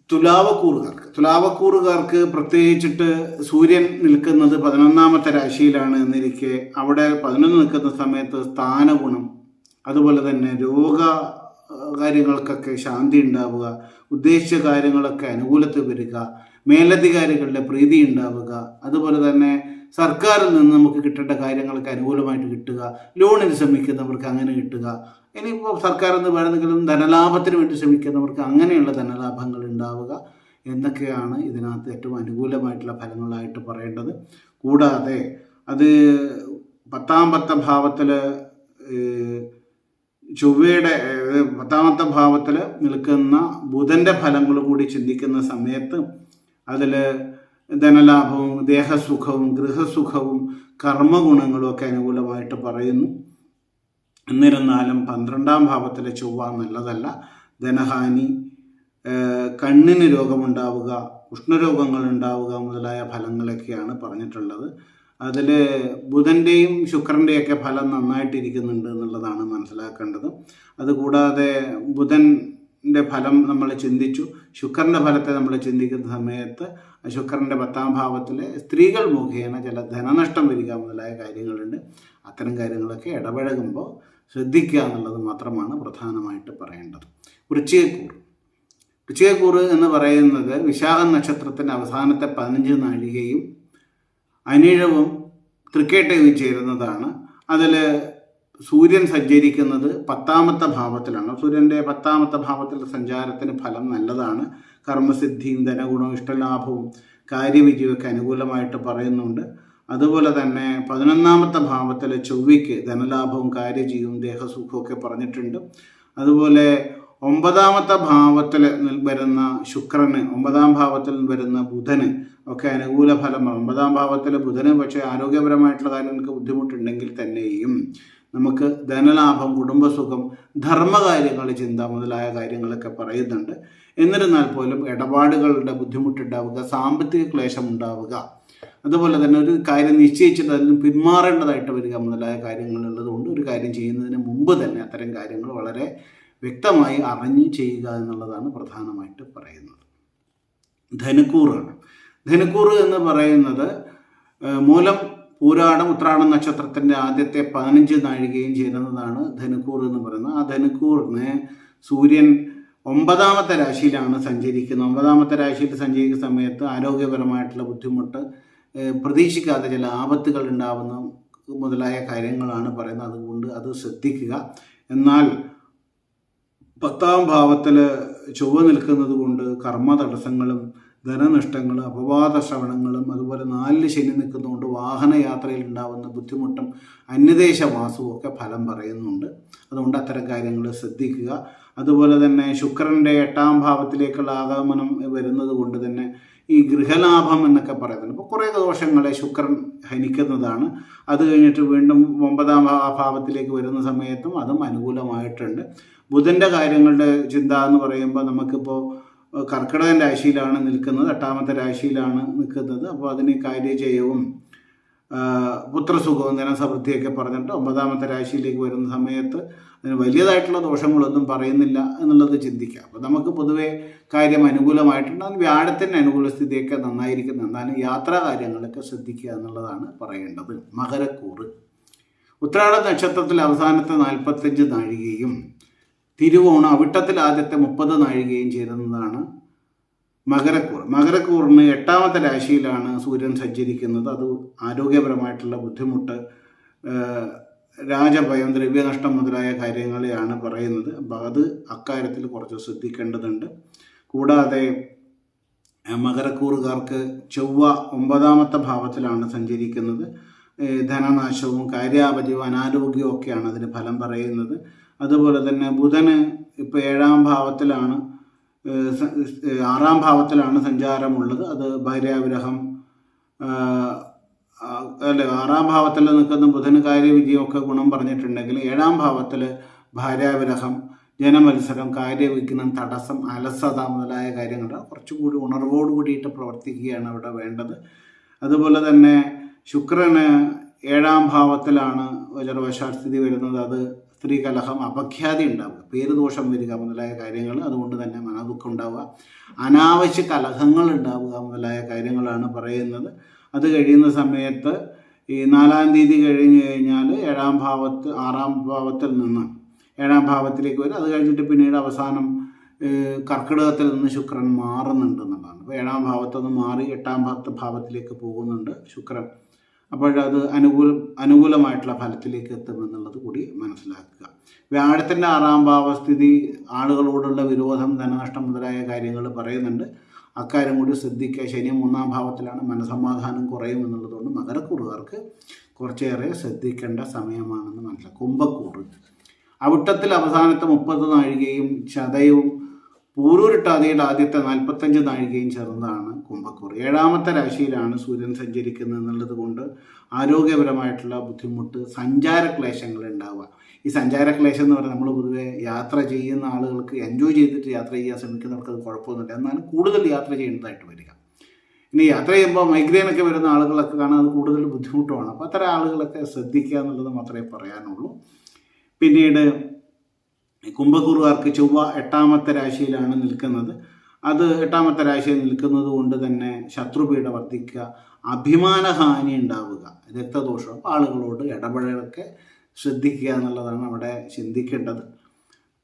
Speaker 1: തുലാവക്കൂറുകാർക്ക് തുലാവക്കൂറുകാർക്ക് പ്രത്യേകിച്ചിട്ട് സൂര്യൻ നിൽക്കുന്നത് പതിനൊന്നാമത്തെ രാശിയിലാണ് എന്നിരിക്കെ അവിടെ പതിനൊന്ന് നിൽക്കുന്ന സമയത്ത് സ്ഥാനഗുണം അതുപോലെ തന്നെ രോഗ കാര്യങ്ങൾക്കൊക്കെ ശാന്തി ഉണ്ടാവുക ഉദ്ദേശിച്ച കാര്യങ്ങളൊക്കെ അനുകൂലത്തിൽ വരിക മേലധികാരികളുടെ പ്രീതി ഉണ്ടാവുക. അതുപോലെ തന്നെ സർക്കാരിൽ നിന്ന് നമുക്ക് കിട്ടേണ്ട കാര്യങ്ങളൊക്കെ അനുകൂലമായിട്ട് കിട്ടുക. ലോണിന് ശ്രമിക്കുന്നവർക്ക് അങ്ങനെ കിട്ടുക. ഇനിയിപ്പോൾ സർക്കാരിൽ നിന്ന് വേണമെങ്കിലും ധനലാഭത്തിന് വേണ്ടി ശ്രമിക്കുന്നവർക്ക് അങ്ങനെയുള്ള ധനലാഭങ്ങൾ ഉണ്ടാവുക എന്നൊക്കെയാണ് ഇതിനകത്ത് ഏറ്റവും അനുകൂലമായിട്ടുള്ള ഫലങ്ങളായിട്ട് പറയേണ്ടത്. കൂടാതെ അത് പത്താം പത്ത ഭാവത്തിൽ ചൊവ്വയുടെ പത്താമത്തെ ഭാവത്തിൽ നിൽക്കുന്ന ബുധന്റെ ഫലങ്ങൾ കൂടി ചിന്തിക്കുന്ന സമയത്ത് അതിൽ ധനലാഭവും ദേഹസുഖവും ഗൃഹസുഖവും കർമ്മഗുണങ്ങളും ഒക്കെ അനുകൂലമായിട്ട് പറയുന്നു. എന്നിരുന്നാലും പന്ത്രണ്ടാം ഭാവത്തിലെ ചൊവ്വ നല്ലതല്ല. ധനഹാനി കണ്ണിന് രോഗമുണ്ടാവുക ഉഷ്ണരോഗങ്ങൾ ഉണ്ടാവുക മുതലായ ഫലങ്ങളൊക്കെയാണ് പറഞ്ഞിട്ടുള്ളത്. അതിൽ ബുധന്റെയും ശുക്രന്റെയൊക്കെ ഫലം നന്നായിട്ടിരിക്കുന്നുണ്ട് എന്നുള്ളതാണ് മനസ്സിലാക്കേണ്ടത്. അതുകൂടാതെ ബുധന്റെ ഫലം നമ്മൾ ചിന്തിച്ചു. ശുക്രന്റെ ഫലത്തെ നമ്മൾ ചിന്തിക്കുന്ന സമയത്ത് ശുക്രന്റെ പത്താം ഭാവത്തിലെ സ്ത്രീകൾ മുഖേന ചില ധനനഷ്ടം വരിക മുതലായ കാര്യങ്ങളുണ്ട്. അത്തരം കാര്യങ്ങളൊക്കെ ഇടപഴകുമ്പോൾ ശ്രദ്ധിക്കുക എന്നുള്ളത് മാത്രമാണ് പ്രധാനമായിട്ട് പറയേണ്ടത്. വൃശ്ചികക്കൂർ വൃശ്ചികക്കൂറ് എന്ന് പറയുന്നത് വിശാഖ നക്ഷത്രത്തിന്റെ അവസാനത്തെ പതിനഞ്ച് നാഴികയും അനിഴവും തൃക്കേട്ടയും ചേരുന്നതാണ്. അതിൽ സൂര്യൻ സഞ്ചരിക്കുന്നത് പത്താമത്തെ ഭാവത്തിലാണ്. സൂര്യന്റെ പത്താമത്തെ ഭാവത്തിലെ സഞ്ചാരത്തിന് ഫലം നല്ലതാണ്. കർമ്മസിദ്ധിയും ധനഗുണവും ഇഷ്ടലാഭവും കാര്യവിജയമൊക്കെ അനുകൂലമായിട്ട് പറയുന്നുണ്ട്. അതുപോലെ തന്നെ പതിനൊന്നാമത്തെ ഭാവത്തിൽ ചൊവ്വയ്ക്ക് ധനലാഭവും കാര്യജീവും ദേഹസുഖവും ഒക്കെ പറഞ്ഞിട്ടുണ്ട്. അതുപോലെ ഒമ്പതാമത്തെ ഭാവത്തിൽ വരുന്ന ശുക്രന് ഒമ്പതാം ഭാവത്തിൽ വരുന്ന ബുധന് ഒക്കെ അനുകൂല ഫലമാണ്. ഒമ്പതാം ഭാവത്തിൽ ബുധന് പക്ഷേ ആരോഗ്യപരമായിട്ടുള്ള കാര്യങ്ങൾക്ക് ബുദ്ധിമുട്ടുണ്ടെങ്കിൽ തന്നെയും നമുക്ക് ധനലാഭം കുടുംബസുഖം ധർമ്മകാര്യങ്ങൾ ചിന്ത മുതലായ കാര്യങ്ങളൊക്കെ പറയുന്നുണ്ട്. എന്നിരുന്നാൽ പോലും ഇടപാടുകളുടെ ബുദ്ധിമുട്ടുണ്ടാവുക സാമ്പത്തിക ക്ലേശം ഉണ്ടാവുക അതുപോലെ തന്നെ ഒരു കാര്യം നിശ്ചയിച്ചിട്ട് അതിൽ നിന്ന് പിന്മാറേണ്ടതായിട്ട് വരിക മുതലായ കാര്യങ്ങളുള്ളതുകൊണ്ട് ഒരു കാര്യം ചെയ്യുന്നതിന് മുമ്പ് തന്നെ അത്തരം കാര്യങ്ങൾ വളരെ വ്യക്തമായി അറിഞ്ഞ് ചെയ്യുക എന്നുള്ളതാണ് പ്രധാനമായിട്ട് പറയുന്നത്. ധനുക്കൂറാണ്. ധനുക്കൂറ് എന്ന് പറയുന്നത് മൂലം പൂരാടം ഉത്രാടം നക്ഷത്രത്തിന്റെ ആദ്യത്തെ പതിനഞ്ച് നാഴികയും ചേരുന്നതാണ് ധനുക്കൂർ എന്ന് പറയുന്നത്. ആ ധനുക്കൂറിന് സൂര്യൻ ഒമ്പതാമത്തെ രാശിയിലാണ് സഞ്ചരിക്കുന്നത്. ഒമ്പതാമത്തെ രാശിയിൽ സഞ്ചരിക്കുന്ന സമയത്ത് ആരോഗ്യപരമായിട്ടുള്ള ബുദ്ധിമുട്ട് പ്രതീക്ഷിക്കാതെ ചില ആപത്തുകൾ ഉണ്ടാവുന്ന മുതലായ കാര്യങ്ങളാണ് പറയുന്നത്. അതുകൊണ്ട് അത് ശ്രദ്ധിക്കുക. എന്നാൽ പത്താം ഭാവത്തിൽ ചൊവ്വ നിൽക്കുന്നത് കൊണ്ട് കർമ്മ തടസ്സങ്ങളും ധനനഷ്ടങ്ങളും അപവാദ ശ്രവണങ്ങളും അതുപോലെ നാലിൽ ശനി നിൽക്കുന്നതുകൊണ്ട് വാഹനയാത്രയിൽ ഉണ്ടാകുന്ന ബുദ്ധിമുട്ടും അന്യദേശവാസവും ഒക്കെ ഫലം പറയുന്നുണ്ട്. അതുകൊണ്ട് അത്തരം കാര്യങ്ങൾ ശ്രദ്ധിക്കുക. അതുപോലെ തന്നെ ശുക്രന്റെ എട്ടാം ഭാവത്തിലേക്കുള്ള ആഗമനം വരുന്നത് കൊണ്ട് തന്നെ ഈ ഗൃഹലാഭം എന്നൊക്കെ പറയുന്നുണ്ട്. ഇപ്പോൾ കുറേ ദോഷങ്ങളെ ശുക്രൻ ഹനിക്കുന്നതാണ്. അത് കഴിഞ്ഞിട്ട് വീണ്ടും ഒമ്പതാം ഭാവത്തിലേക്ക് വരുന്ന സമയത്തും അതും അനുകൂലമായിട്ടുണ്ട്. ബുധന്റെ കാര്യങ്ങളുടെ ചിന്ത എന്ന് പറയുമ്പോൾ നമുക്കിപ്പോൾ കർക്കിടകൻ രാശിയിലാണ് നിൽക്കുന്നത്. എട്ടാമത്തെ രാശിയിലാണ് നിൽക്കുന്നത്. അപ്പോൾ അതിന് കാര്യജയവും പുത്രസുഖവും ധനസമൃദ്ധിയൊക്കെ പറഞ്ഞിട്ട് ഒമ്പതാമത്തെ രാശിയിലേക്ക് വരുന്ന സമയത്ത് അതിന് വലിയതായിട്ടുള്ള ദോഷങ്ങളൊന്നും പറയുന്നില്ല എന്നുള്ളത് ചിന്തിക്കാം. അപ്പോൾ നമുക്ക് പൊതുവേ കാര്യം അനുകൂലമായിട്ടുണ്ട്. അതിന് വ്യാഴത്തിന്റെ അനുകൂല സ്ഥിതിയൊക്കെ നന്നായിരിക്കുന്നു. എന്നാലും യാത്രാ കാര്യങ്ങളൊക്കെ ശ്രദ്ധിക്കുക എന്നുള്ളതാണ് പറയേണ്ടത്. മകരക്കൂറ്. ഉത്രാട നക്ഷത്രത്തിൽ അവസാനത്തെ നാൽപ്പത്തഞ്ച് നാഴികയും തിരുവോണം അവിട്ടത്തിൽ ആദ്യത്തെ മുപ്പത് നാഴികയും ചേരുന്നതാണ് മകരക്കൂർ. മകരക്കൂറിന് എട്ടാമത്തെ രാശിയിലാണ് സൂര്യൻ സഞ്ചരിക്കുന്നത്. അത് ആരോഗ്യപരമായിട്ടുള്ള ബുദ്ധിമുട്ട് രാജഭയം ദ്രവ്യനഷ്ടം മുതലായ കാര്യങ്ങളെയാണ് പറയുന്നത്. അപ്പം അത് അക്കാര്യത്തിൽ കുറച്ച് ശ്രദ്ധിക്കേണ്ടതുണ്ട്. കൂടാതെ മകരക്കൂറുകാർക്ക് ചൊവ്വ ഒമ്പതാമത്തെ ഭാവത്തിലാണ് സഞ്ചരിക്കുന്നത്. ധനനാശവും കാര്യാപതിയും അനാരോഗ്യവും ഒക്കെയാണ് അതിന് ഫലം പറയുന്നത്. അതുപോലെ തന്നെ ബുധന് ഇപ്പോൾ ഏഴാം ഭാവത്തിലാണ് ആറാം ഭാവത്തിലാണ് സഞ്ചാരമുള്ളത്. അത് ഭാര്യാവിരഹം അല്ല ആറാം ഭാവത്തിൽ നിൽക്കുന്ന ബുധന് കാര്യവിജയമൊക്കെ ഗുണം പറഞ്ഞിട്ടുണ്ടെങ്കിൽ ഏഴാം ഭാവത്തിൽ ഭാര്യാവിരഹം ജനമത്സരം കാര്യവിഘ്നം തടസ്സം അലസത മുതലായ കാര്യങ്ങൾ കുറച്ചുകൂടി ഉണർവോട് കൂടിയിട്ട് പ്രവർത്തിക്കുകയാണ് അവിടെ വേണ്ടത്. അതുപോലെ തന്നെ ശുക്രന് ഏഴാം ഭാവത്തിലാണ് വജ്രവശാൽ സ്ഥിതി വരുന്നത്. അത് സ്ത്രീ കലഹം അപഖ്യാതി ഉണ്ടാവുക. പേരുദോഷം വരിക മുതലായ കാര്യങ്ങൾ അതുകൊണ്ട് തന്നെ മനദുഃഖം ഉണ്ടാവുക. അനാവശ്യ കലഹങ്ങൾ ഉണ്ടാവുക മുതലായ കാര്യങ്ങളാണ് പറയുന്നത്. അത് കഴിയുന്ന സമയത്ത് ഈ നാലാം തീയതി കഴിഞ്ഞു കഴിഞ്ഞാൽ ഏഴാം ഭാവത്ത് ആറാം ഭാവത്തിൽ നിന്ന് ഏഴാം ഭാവത്തിലേക്ക് വരും. അത് കഴിഞ്ഞിട്ട് പിന്നീട് അവസാനം കർക്കിടകത്തിൽ നിന്ന് ശുക്രൻ മാറുന്നുണ്ട് എന്നുള്ളതാണ്. അപ്പോൾ ഏഴാം ഭാവത്തിൽ നിന്ന് മാറി എട്ടാം ഭാവത്ത് ഭാവത്തിലേക്ക് പോകുന്നുണ്ട് ശുക്രൻ. അപ്പോഴത് അനുകൂല അനുകൂലമായിട്ടുള്ള ഫലത്തിലേക്ക് എത്തുമെന്നുള്ളത് കൂടി മനസ്സിലാക്കുക. വ്യാഴത്തിന്റെ ആറാം ഭാവസ്ഥിതി ആളുകളോടുള്ള വിരോധം ധനനഷ്ടം മുതലായ കാര്യങ്ങൾ പറയുന്നുണ്ട്. അക്കാര്യം കൂടി ശ്രദ്ധിക്കുക. ശനി മൂന്നാം ഭാവത്തിലാണ് മനസമാധാനം കുറയും എന്നുള്ളതുകൊണ്ട് മകരക്കൂറുകാർക്ക് കുറച്ചേറെ ശ്രദ്ധിക്കേണ്ട സമയമാണെന്ന് മനസ്സിലാക്കുക. കുംഭക്കൂറ്. അവിട്ടത്തിൽ അവസാനത്തെ മുപ്പത് നാഴികയും ചതയവും പൂരൂരിട്ടാതിയുടെ ആദ്യത്തെ നാൽപ്പത്തഞ്ച് നാഴികയും ചേർന്നതാണ് കുംഭക്കൂർ ഏഴാമത്തെ രാശിയിലാണ് സൂര്യൻ സഞ്ചരിക്കുന്നത് എന്നുള്ളത് കൊണ്ട് ആരോഗ്യപരമായിട്ടുള്ള ബുദ്ധിമുട്ട് സഞ്ചാരക്ലേശങ്ങൾ ഉണ്ടാവുക. ഈ സഞ്ചാരക്ലേശം എന്ന് പറഞ്ഞാൽ നമ്മൾ പൊതുവെ യാത്ര ചെയ്യുന്ന ആളുകൾക്ക് എൻജോയ് ചെയ്തിട്ട് യാത്ര ചെയ്യാൻ ശ്രമിക്കുന്നവർക്ക് അത് കുഴപ്പമൊന്നുമില്ല. എന്നാലും കൂടുതൽ യാത്ര ചെയ്യേണ്ടതായിട്ട് വരിക. ഇനി യാത്ര ചെയ്യുമ്പോൾ മൈഗ്രെയിൻ ഒക്കെ വരുന്ന ആളുകളൊക്കെ കാണാൻ അത് കൂടുതൽ ബുദ്ധിമുട്ടുമാണ്. അപ്പോൾ അത്തരം ആളുകളൊക്കെ ശ്രദ്ധിക്കുക എന്നുള്ളത് മാത്രമേ പറയാനുള്ളൂ. പിന്നീട് കുംഭക്കൂറുകാർക്ക് ചൊവ്വ എട്ടാമത്തെ രാശിയിലാണ് നിൽക്കുന്നത്. അത് എട്ടാമത്തെ രാശിയിൽ നിൽക്കുന്നത് കൊണ്ട് തന്നെ ശത്രുപീഠ വർദ്ധിക്കുക അഭിമാനഹാനി ഉണ്ടാവുക രക്തദോഷം അപ്പോൾ ആളുകളോട് ഇടപഴകൊക്കെ ശ്രദ്ധിക്കുക എന്നുള്ളതാണ് അവിടെ ചിന്തിക്കേണ്ടത്.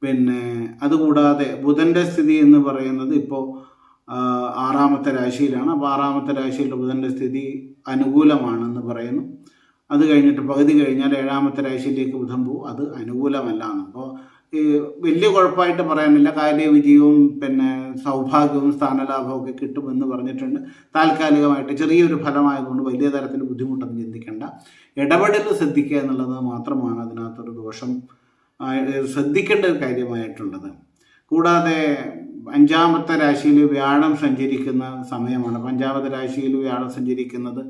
Speaker 1: പിന്നെ അതുകൂടാതെ ബുധന്റെ സ്ഥിതി എന്ന് പറയുന്നത് ഇപ്പോൾ ആറാമത്തെ രാശിയിലാണ്. അപ്പോൾ ആറാമത്തെ രാശിയിൽ ബുധന്റെ സ്ഥിതി അനുകൂലമാണെന്ന് പറയുന്നു. അത് കഴിഞ്ഞിട്ട് പകുതി കഴിഞ്ഞാൽ ഏഴാമത്തെ രാശിയിലേക്ക് ബുധം പോകും അത് അനുകൂലമല്ല. അപ്പോൾ വലിയ കുഴപ്പമായിട്ട് പറയാനില്ല. കാര്യവിജയവും പിന്നെ സൗഭാഗ്യവും സ്ഥാനലാഭവും ഒക്കെ കിട്ടുമെന്ന് പറഞ്ഞിട്ടുണ്ട്. താൽക്കാലികമായിട്ട് ചെറിയൊരു ഫലമായതുകൊണ്ട് വലിയ തരത്തിൽ ബുദ്ധിമുട്ടൊന്നും ചിന്തിക്കേണ്ട. ഇടപെടൽ ശ്രദ്ധിക്കുക എന്നുള്ളത് മാത്രമാണ് അതിനകത്തൊരു ദോഷം ശ്രദ്ധിക്കേണ്ട ഒരു കാര്യമായിട്ടുള്ളത്. കൂടാതെ അഞ്ചാമത്തെ രാശിയിൽ വ്യാഴം സഞ്ചരിക്കുന്ന സമയമാണ്. പഞ്ചാമത്തെ രാശിയിൽ വ്യാഴം സഞ്ചരിക്കുന്നത്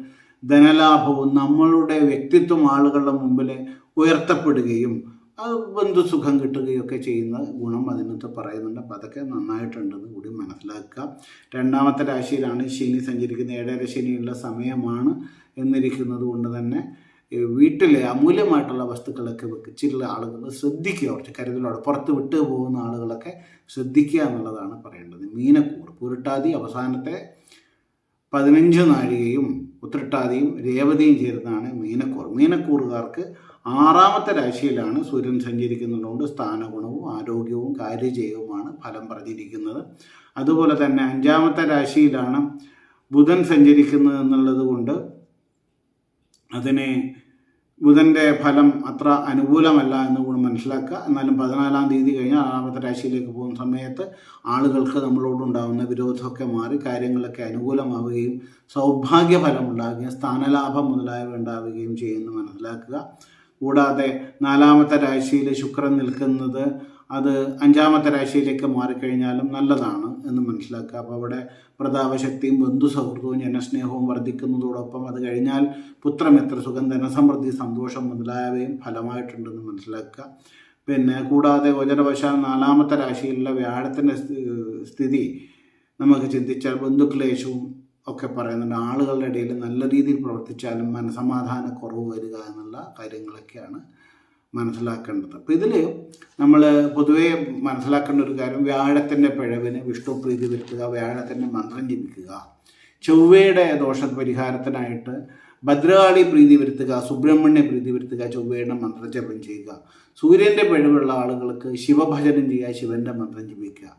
Speaker 1: ധനലാഭവും നമ്മളുടെ വ്യക്തിത്വം ആളുകളുടെ മുമ്പിൽ ഉയർത്തപ്പെടുകയും അത് ബന്ധുസുഖം കിട്ടുകയൊക്കെ ചെയ്യുന്ന ഗുണം അതിനകത്ത് പറയുന്നുണ്ട്. അപ്പോൾ അതൊക്കെ നന്നായിട്ടുണ്ടെന്ന് കൂടി മനസ്സിലാക്കുക. രണ്ടാമത്തെ രാശിയിലാണ് ശനി സഞ്ചരിക്കുന്ന ഏഴര ശനിയുള്ള സമയമാണ് എന്നിരിക്കുന്നത് കൊണ്ട് തന്നെ വീട്ടിലെ അമൂല്യമായിട്ടുള്ള വസ്തുക്കളൊക്കെ വെച്ചിട്ടുള്ള ആളുകൾ ശ്രദ്ധിക്കുക. കുറച്ച് കരുതലോടെ പുറത്ത് വിട്ടു പോകുന്ന ആളുകളൊക്കെ ശ്രദ്ധിക്കുക എന്നുള്ളതാണ് പറയേണ്ടത്. മീനക്കൂർ പുരുട്ടാതി അവസാനത്തെ പതിനഞ്ച് നാഴികയും ഉത്രട്ടാതിയും രേവതിയും ചേർന്നാണ് മീനക്കൂർ മീനക്കൂറുകാർക്ക് ആറാമത്തെ രാശിയിലാണ് സൂര്യൻ സഞ്ചരിക്കുന്നതുകൊണ്ട് സ്ഥാനഗുണവും ആരോഗ്യവും കാര്യജയവുമാണ് ഫലം പറഞ്ഞിരിക്കുന്നത് അതുപോലെ തന്നെ അഞ്ചാമത്തെ രാശിയിലാണ് ബുധൻ സഞ്ചരിക്കുന്നത് എന്നുള്ളത് കൊണ്ട് അതിനെ ബുധന്റെ ഫലം അത്ര അനുകൂലമല്ല എന്ന് കൂടി മനസ്സിലാക്കുക. എന്നാലും പതിനാലാം തീയതി കഴിഞ്ഞാൽ ആറാമത്തെ രാശിയിലേക്ക് പോകുന്ന സമയത്ത് ആളുകൾക്ക് നമ്മളോടുണ്ടാകുന്ന വിരോധമൊക്കെ മാറി കാര്യങ്ങളൊക്കെ അനുകൂലമാവുകയും സൗഭാഗ്യഫലം ഉണ്ടാകുകയും സ്ഥാനലാഭം മുതലായവ ഉണ്ടാവുകയും ചെയ്യുമെന്ന് മനസ്സിലാക്കുക. കൂടാതെ നാലാമത്തെ രാശിയിൽ ശുക്രൻ നിൽക്കുന്നത് അത് അഞ്ചാമത്തെ രാശിയിലേക്ക് മാറിക്കഴിഞ്ഞാലും നല്ലതാണ് എന്ന് മനസ്സിലാക്കുക. അപ്പോൾ അവിടെ പ്രതാപശക്തിയും ബന്ധു സൗഹൃദവും ജനസ്നേഹവും വർദ്ധിക്കുന്നതോടൊപ്പം അത് കഴിഞ്ഞാൽ പുത്രമിത്ര സുഖം ധനസമൃദ്ധി സന്തോഷം മുതലായവയും ഫലമായിട്ടുണ്ടെന്ന് മനസ്സിലാക്കുക. പിന്നെ കൂടാതെ ഗോചരവശാൽ നാലാമത്തെ രാശിയിലുള്ള വ്യാഴത്തിന്റെ സ്ഥിതി നമുക്ക് ചിന്തിച്ചാൽ ബന്ധുക്ലേശവും ഒക്കെ പറയുന്നുണ്ട്. ആളുകളുടെ ഇടയിൽ നല്ല രീതിയിൽ പ്രവർത്തിച്ചാലും മനസമാധാന കുറവ് വരിക എന്നുള്ള കാര്യങ്ങളൊക്കെയാണ് മനസ്സിലാക്കേണ്ടത്. അപ്പോൾ ഇതിൽ നമ്മൾ പൊതുവേ മനസ്സിലാക്കേണ്ട ഒരു കാര്യം വ്യാഴത്തിന്റെ പിഴവിന് വിഷ്ണു പ്രീതി വരുത്തുക വ്യാഴത്തിന്റെ മന്ത്രം ജപിക്കുക ചൊവ്വയുടെ ദോഷ പരിഹാരത്തിനായിട്ട് ഭദ്രകാളി പ്രീതി വരുത്തുക സുബ്രഹ്മണ്യ പ്രീതി വരുത്തുക ചൊവ്വയുടെ മന്ത്രജപം ചെയ്യുക. സൂര്യന്റെ പിഴവുള്ള ആളുകൾക്ക് ശിവഭജനം ചെയ്യുക ശിവന്റെ മന്ത്രം ജപിക്കുക.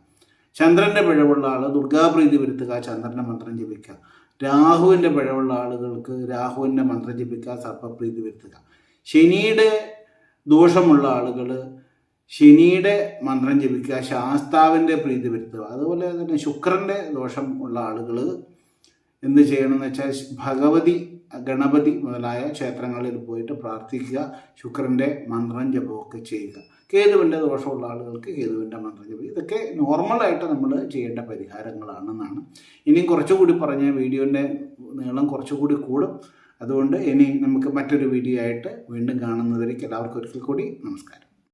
Speaker 1: ചന്ദ്രന്റെ പിഴവുള്ള ആൾ ദുർഗാപ്രീതി വരുത്തുക ചന്ദ്രന്റെ മന്ത്രം ജപിക്കുക. രാഹുവിന്റെ പിഴവുള്ള ആളുകൾക്ക് രാഹുവിന്റെ മന്ത്രം ജപിക്കുക സർപ്പപ്രീതി വരുത്തുക. ശനിയുടെ ദോഷമുള്ള ആളുകൾ ശനിയുടെ മന്ത്രം ജപിക്കുക ശാസ്താവിന്റെ പ്രീതി വരുത്തുക. അതുപോലെ തന്നെ ശുക്രന്റെ ദോഷം ഉള്ള ആളുകൾ എന്ത് ചെയ്യണമെന്ന് വെച്ചാൽ ഭഗവതി ഗണപതി മുതലായ ക്ഷേത്രങ്ങളിൽ പോയിട്ട് പ്രാർത്ഥിക്കുക ശുക്രന്റെ മന്ത്രം ജപമൊക്കെ ചെയ്യുക. കേതുവിന്റെ ദോഷമുള്ള ആളുകൾക്ക് കേതുവിന്റെ മന്ത്രജപം ഇതൊക്കെ നോർമലായിട്ട് നമ്മൾ ചെയ്യേണ്ട പരിഹാരങ്ങളാണെന്നാണ്. ഇനിയും കുറച്ചുകൂടി പറഞ്ഞ വീഡിയോന്റെ നീളം കുറച്ചുകൂടി കൂടും. അതുകൊണ്ട് ഇനി നമുക്ക് മറ്റൊരു വീഡിയോ ആയിട്ട് വീണ്ടും കാണുന്നവരേക്ക് എല്ലാവർക്കും ഒരിക്കൽ കൂടി നമസ്കാരം.